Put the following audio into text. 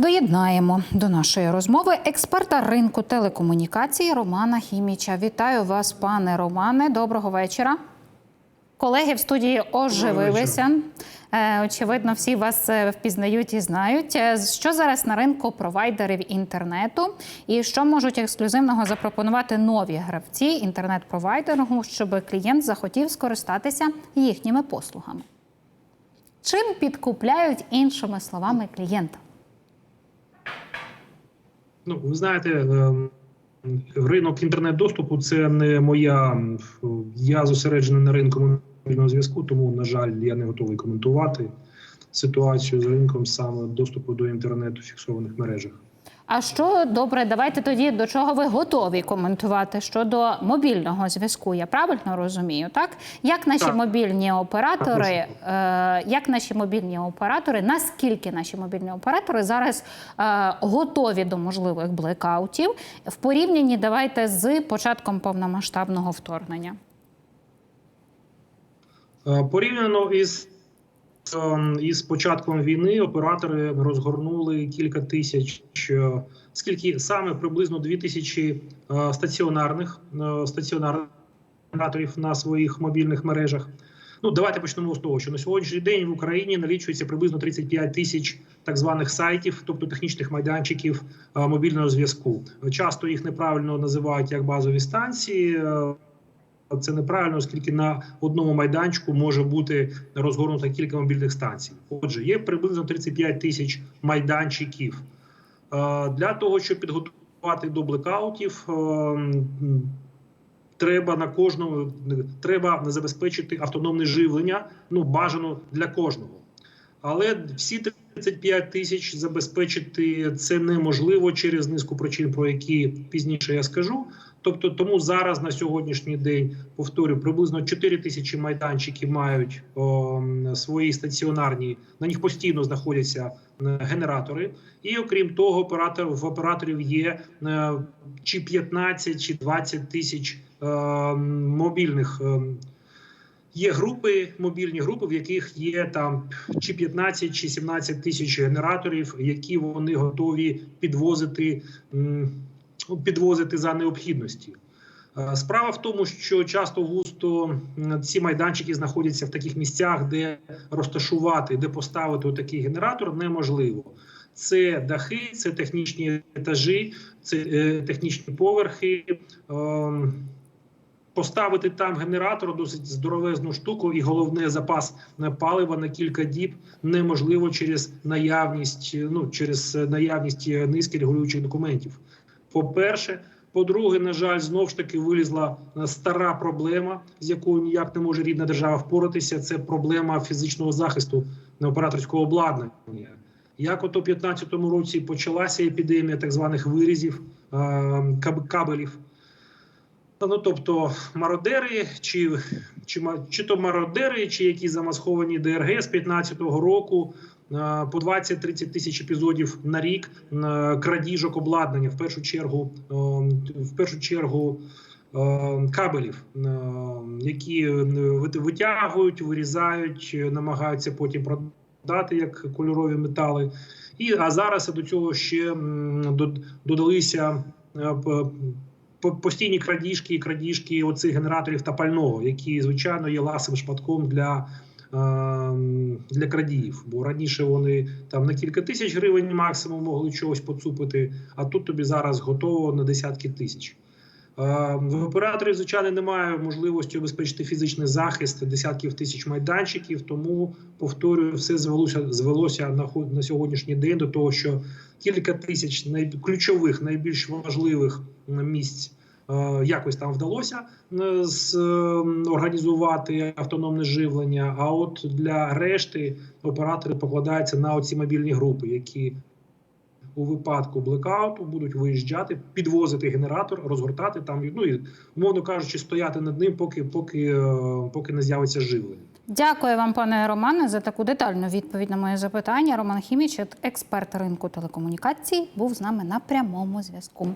Доєднаємо до нашої розмови експерта ринку телекомунікацій Романа Хіміча. Вітаю вас, пане Романе. Доброго вечора. Колеги в студії оживилися. Е, Очевидно, всі вас е, впізнають і знають. Е, Що зараз на ринку провайдерів інтернету, і що можуть ексклюзивного запропонувати нові гравці інтернет-провайдингу, щоб клієнт захотів скористатися їхніми послугами? Чим підкупляють іншими словами клієнта? Ну, ви знаєте, ем, ринок інтернет-доступу це не моя. Я зосереджений на ринку мобільного зв'язку, тому, на жаль, я не готовий коментувати ситуацію з ринком саме доступу до інтернету в фіксованих мережах. А що добре, давайте тоді до чого ви готові коментувати щодо мобільного зв'язку. Я правильно розумію, так? Як наші Так. мобільні оператори, Так, е, як наші мобільні оператори, наскільки наші мобільні оператори зараз е, готові до можливих блекаутів в порівнянні давайте з початком повномасштабного вторгнення? Е, Порівняно із, із початком війни оператори розгорнули кілька тисяч, е, скільки саме приблизно дві тисячі е, стаціонарних е, стаціонарних на своїх мобільних мережах. Ну, давайте почнемо з того, що на сьогоднішній день в Україні налічується приблизно 35 тисяч так званих сайтів, тобто технічних майданчиків мобільного зв'язку. Часто їх неправильно називають як базові станції. Це неправильно, оскільки на одному майданчику може бути розгорнуто кілька мобільних станцій. Отже, є приблизно 35 тисяч майданчиків. Е, Для того, щоб підготувати до блекаутів, е, треба на кожному треба забезпечити автономне живлення, ну бажано для кожного. Але всі 35 тисяч забезпечити це неможливо через низку причин, про які пізніше я скажу. Тобто, тому зараз на сьогоднішній день повторю, приблизно 4 тисячі майданчиків мають о, свої стаціонарні, на них постійно знаходяться генератори. І окрім того, оператор в операторів є е, чи 15, чи 20 тисяч е, мобільних. е, Є групи, мобільні групи, в яких є там чи 15, чи 17 тисяч генераторів, які вони готові підвозити, підвозити за необхідності. Е, Справа в тому, що часто густо ці майданчики знаходяться в таких місцях, де розташувати, де поставити такий генератор неможливо. Це дахи, це технічні етажі, це е, технічні поверхи. ем, Поставити там генератор досить здоровезну штуку, і головне запас палива на кілька діб неможливо через наявність, ну через наявність низки регулюючих документів. По-перше, по-друге, на жаль, знов ж таки вилізла е, стара проблема, з якою ніяк не може рідна держава впоратися. Це проблема фізичного захисту операторського обладнання. Як от у 2015 році почалася епідемія так званих вирізів е, кабелів. Ну, тобто мародери, чи, чи, чи то мародери, чи якісь замасковані ДРГ з 15-го року е, по 20-30 тисяч епізодів на рік е, крадіжок обладнання, в першу чергу, е, в першу чергу кабелів, які витягують, вирізають, намагаються потім продати як кольорові метали. І, а зараз до цього ще додалися постійні крадіжки і крадіжки оцих генераторів та пального, які звичайно є ласим шматком для. ем, Для крадіїв, бо раніше вони там на кілька тисяч гривень максимум могли чогось поцупити, а тут тобі зараз готово на десятки тисяч. Е, В операторів, звичайно, немає можливості обезпечити фізичний захист десятків тисяч майданчиків, тому повторюю, все звелося звелося на на сьогоднішній день до того, що кілька тисяч най- ключових, найбільш важливих місць е, якось там вдалося е, з, організувати автономне живлення. А от для решти оператори покладаються на оці мобільні групи, які у випадку блекауту будуть виїжджати, підвозити генератор, розгортати там, ну і умовно кажучи, стояти над ним, поки поки, е, поки не з'явиться живлення. Дякую вам, пане Романе, за таку детальну відповідь на моє запитання. Роман Хіміч, Експерт ринку телекомунікацій, був з нами на прямому зв'язку.